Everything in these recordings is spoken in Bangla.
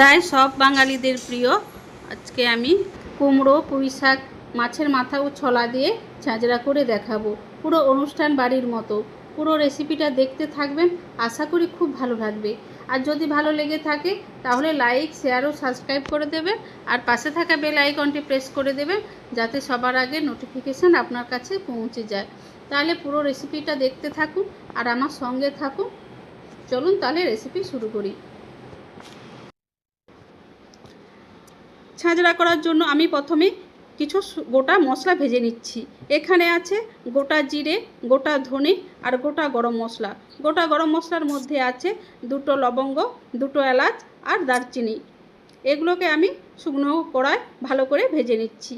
প্রায় সব বাঙালিদের প্রিয়। আজকে আমি কুমড়ো, পুঁই শাক, মাছের মাথা ও ছলা দিয়ে ঝাঁঝরা করে দেখাবো। পুরো অনুষ্ঠান বাড়ির মতো। পুরো রেসিপিটা দেখতে থাকবেন, আশা করি খুব ভালো লাগবে। আর যদি ভালো লেগে থাকে, তাহলে লাইক শেয়ার ও সাবস্ক্রাইব করে দেবেন। আর পাশে থাকা বেল আইকনটি প্রেস করে দেবেন, যাতে সবার আগে নোটিফিকেশান আপনার কাছে পৌঁছে যায়। তাহলে পুরো রেসিপিটা দেখতে থাকুন, আর আমার সঙ্গে থাকুন। চলুন তাহলে রেসিপি শুরু করি। ছাঁচড়া করার জন্য আমি প্রথমে কিছু গোটা মশলা ভেজে নিচ্ছি। এখানে আছে গোটা জিরে, গোটা ধনে আর গোটা গরম মশলা। গোটা গরম মশলার মধ্যে আছে দুটো লবঙ্গ, দুটো এলাচ আর দারচিনি। এগুলোকে আমি শুকনো কড়ায় ভালো করে ভেজে নিচ্ছি।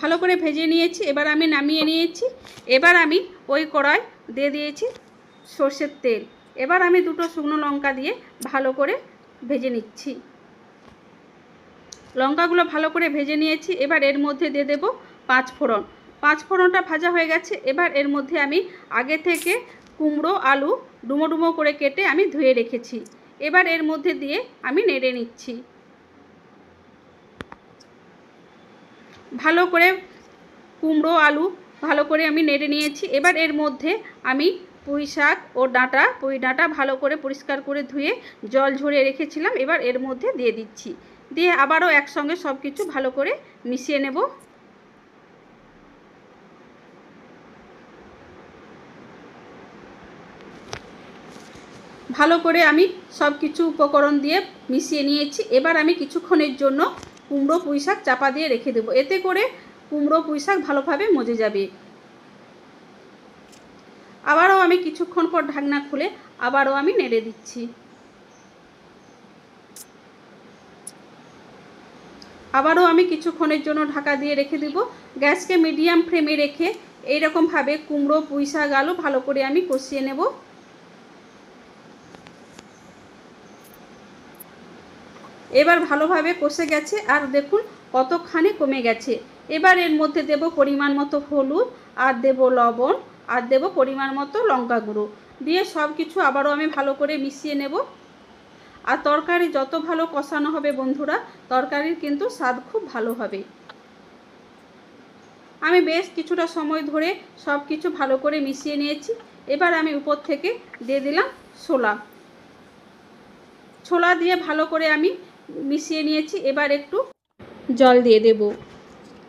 ভালো করে ভেজে নিয়েছি, এবার আমি নামিয়ে নিয়েছি। এবার আমি ওই কড়ায় দিয়ে দিয়েছি সর্ষের তেল। এবার আমি দুটো শুকনো লঙ্কা দিয়ে ভালো করে ভেজে নিচ্ছি। লঙ্কাগুলো ভালো করে ভেজে নিয়েছি। এবার এর মধ্যে দিয়ে দেবো পাঁচ ফোড়ন। পাঁচ ফোড়নটা ভাজা হয়ে গেছে। এবার এর মধ্যে আমি আগে থেকে কুমড়ো, আলু ডুমো ডুমো করে কেটে আমি ধুয়ে রেখেছি। এবার এর মধ্যে দিয়ে আমি নেড়ে নিচ্ছি। ভালো করে কুমড়ো, আলু ভালো করে আমি নেড়ে নিয়েছি। এবার এর মধ্যে আমি পুঁই শাক ও ডাঁটা, পুঁই ডাঁটা ভালো করে পরিষ্কার করে ধুয়ে জল ঝরিয়ে রেখেছিলাম। এবার এর মধ্যে দিয়ে দিচ্ছি। দিয়ে আবারও একসঙ্গে সব কিছু ভালো করে মিশিয়ে নেব। ভালো করে আমি সব কিছু উপকরণ দিয়ে মিশিয়ে নিয়েছি। এবার আমি কিছুক্ষণের জন্য কুমড়ো পুঁই শাক চাপা দিয়ে রেখে দেবো। এতে করে কুমড়ো পুঁই শাক ভালোভাবে মজে যাবে। আবারও আমি কিছুক্ষণ পর ঢাকনা খুলে আবারও আমি নেড়ে দিচ্ছি। আবারও আমি কিছুক্ষণের জন্য ঢাকা দিয়ে রেখে দিব। গ্যাসকে মিডিয়াম ফ্লেমে রেখে এইরকমভাবে কুমড়ো, পুঁই শাক, আলু ভালো করে আমি কষিয়ে নেব। এবার ভালোভাবে কষে গেছে আর দেখুন কতখানি কমে গেছে। এবার এর মধ্যে দেব পরিমাণ মতো হলুদ, আর দেব লবণ, আর দেব পরিমাণ মতো লঙ্কা গুঁড়ো দিয়ে সব কিছু আবারও আমি ভালো করে মিশিয়ে নেব। আর তরকারি যত ভালো কষানো হবে বন্ধুরা, তরকারির কিন্তু স্বাদ খুব ভালো হবে। আমি বেশ কিছুটা সময় ধরে সব কিছু ভালো করে মিশিয়ে নিয়েছি। এবার আমি উপর থেকে দিয়ে দিলাম ছোলা। ছোলা দিয়ে ভালো করে আমি মিশিয়ে নিয়েছি। এবার একটু জল দিয়ে দেব।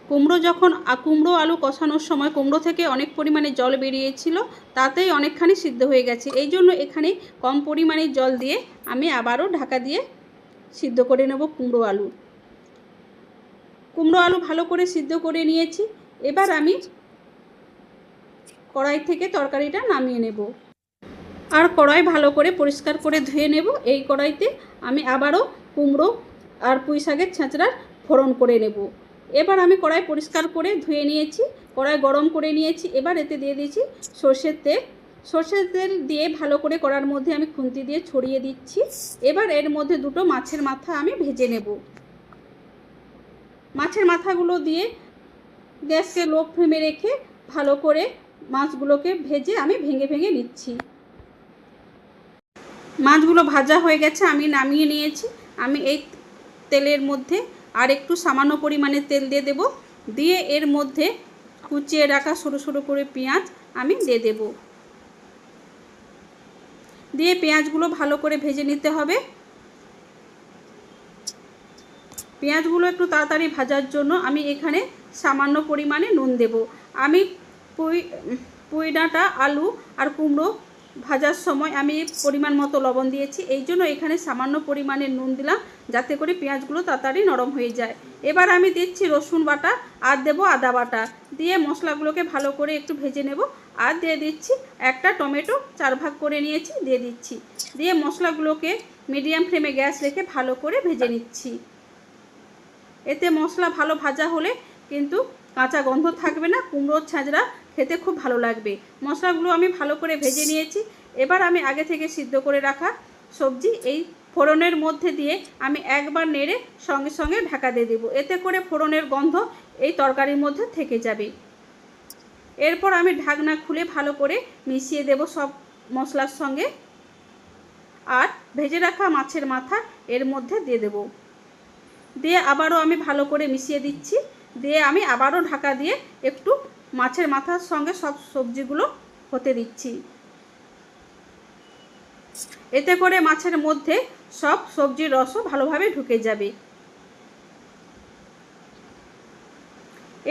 কুমড়ো যখন কুমড়ো আলু কষানোর সময় কুমড়ো থেকে অনেক পরিমাণে জল বেরিয়েছিল, তাতেই অনেকখানি সিদ্ধ হয়ে গেছে। এই জন্য এখানে কম পরিমাণে জল দিয়ে আমি আবারও ঢাকা দিয়ে সিদ্ধ করে নেব কুমড়ো আলু। কুমড়ো আলু ভালো করে সিদ্ধ করে নিয়েছি, এবার আমি কড়াই থেকে তরকারিটা নামিয়ে নেব। আর কড়াই ভালো করে পরিষ্কার করে ধুয়ে নেব, এই কড়াইতে আমি আবারও কুমড়ো আর পুঁই শাকের ছেঁচড়ার ফোড়ন করে নেব। এবার আমি কড়াই পরিষ্কার করে ধুয়ে নিয়েছি, কড়াই গরম করে নিয়েছি, এবার এতে দিয়ে দিয়েছি সর্ষের তেল। সর্ষের তেল দিয়ে ভালো করে কড়ার মধ্যে আমি খুন্তি দিয়ে ছড়িয়ে দিচ্ছি। এবার এর মধ্যে দুটো মাছের মাথা আমি ভেজে নেব। মাছের মাথাগুলো দিয়ে গ্যাসকে লো ফ্লেমে রেখে ভালো করে মাছগুলোকে ভেজে আমি ভেঙে ভেঙে নিচ্ছি। মাছগুলো ভাজা হয়ে গেছে, আমি নামিয়ে নিয়েছি। আমি এই তেলের মধ্যে আর একটু সামান্য পরিমাণে তেল দিয়ে দেব। দিয়ে এর মধ্যে কুচিয়ে রাখা সরু সরু করে পেঁয়াজ আমি দিয়ে দেব। দিয়ে পেঁয়াজগুলো ভালো করে ভেজে নিতে হবে। পেঁয়াজগুলো একটু তাড়াতাড়ি ভাজার জন্য আমি এখানে সামান্য পরিমাণে নুন দেব। আমি পুঁই পুঁই ডাঁটা আলু আর কুমড়ো ভাজার সময় আমি পরিমাণ মতো লবণ দিয়েছি। এই জন্য এখানে সামান্য পরিমাণে নুন দিলাম, যাতে করে পেঁয়াজগুলো তাড়াতাড়ি নরম হয়ে যায়। এবার আমি দিচ্ছি রসুন বাটা আর দেবো আদা বাটা। দিয়ে মশলাগুলোকে ভালো করে একটু ভেজে নেব। আর দিয়ে দিচ্ছি একটা টমেটো চার ভাগ করে নিয়েছি, দিয়ে দিচ্ছি। দিয়ে মশলাগুলোকে মিডিয়াম ফ্লেমে গ্যাস রেখে ভালো করে ভেজে নিচ্ছি। এতে মশলা ভালো ভাজা হলে কিন্তু কাঁচা গন্ধ থাকবে না, কুমড়োর ছাঁচড়া খেতে খুব ভালো লাগবে। মশলাগুলো আমি ভালো করে ভেজে নিয়েছি। এবার আমি আগে থেকে সিদ্ধ করে রাখা সবজি এই ফোড়নের মধ্যে দিয়ে আমি একবার নেড়ে সঙ্গে সঙ্গে ঢাকা দিয়ে দেবো। এতে করে ফোড়নের গন্ধ এই তরকারির মধ্যে থেকে যাবে। এরপর আমি ঢাকনা খুলে ভালো করে মিশিয়ে দেব সব মশলার সঙ্গে। আর ভেজে রাখা মাছের মাথা এর মধ্যে দিয়ে দেব। দিয়ে আবারও আমি ভালো করে মিশিয়ে দিচ্ছি। দিয়ে আমি আবারও ঢাকা দিয়ে একটু মাছের মাথার সঙ্গে সব সবজিগুলো হতে দিচ্ছি। এতে করে মাছের মধ্যে সব সবজির রসও ভালোভাবে ঢুকে যাবে।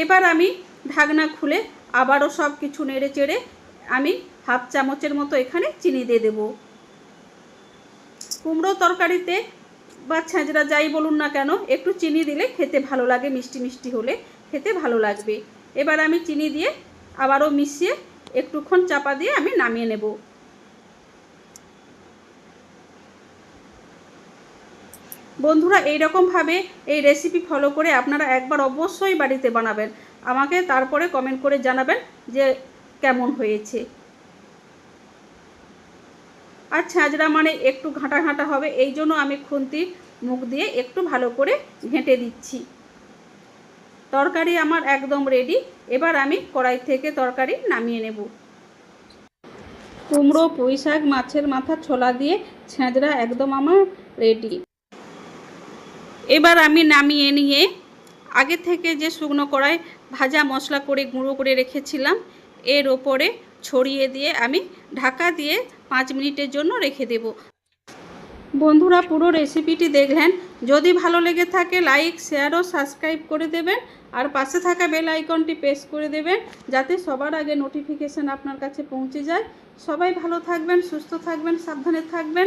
এবার আমি ঢাকনা খুলে আবারও সব কিছু নেড়ে চেড়ে আমি হাফ চামচের মতো এখানে চিনি দিয়ে দেব। কুমড়ো তরকারিতে বা ছেঁচড়া যাই বলুন না কেন, একটু চিনি দিলে খেতে ভালো লাগে, মিষ্টি মিষ্টি হলে খেতে ভালো লাগবে। এবার আমি চিনি দিয়ে আবারও মিশিয়ে একটুক্ষণ চাপা দিয়ে আমি নামিয়ে নেব। বন্ধুরা এই রকমভাবে এই রেসিপি ফলো করে আপনারা একবার অবশ্যই বাড়িতে বানাবেন। আমাকে তারপরে কমেন্ট করে জানাবেন যে কেমন হয়েছে। আর ছ্যাঁচড়া মানে একটু ঘাঁটা ঘাঁটা হবে, এই জন্য আমি খুন্তি মুখ দিয়ে একটু ভালো করে ঘেঁটে দিচ্ছি। তরকারি আমার একদম রেডি এবার আমি কড়াই থেকে তরকারি নামিয়ে নেব। কুমড়ো, পুঁই শাক, মাছের মাথা, ছোলা দিয়ে ছ্যাঁচড়া একদম আমার রেডি এবার আমি নামিয়ে নিয়ে আগে থেকে যে শুকনো কড়াই ভাজা মশলা করে গুঁড়ো করে রেখেছিলাম, এর ওপরে ছড়িয়ে দিয়ে আমি ঢাকা দিয়ে পাঁচ মিনিটের জন্য রেখে দেব। বন্ধুরা পুরো রেসিপিটি দেখলেন। যদি ভালো লেগে থাকে লাইক শেয়ার ও সাবস্ক্রাইব করে দেবেন। আর পাশে থাকা বেল আইকনটি প্রেস করে দেবেন, যাতে সবার আগে নোটিফিকেশান আপনার কাছে পৌঁছে যায়। সবাই ভালো থাকবেন, সুস্থ থাকবেন, সাবধানে থাকবেন।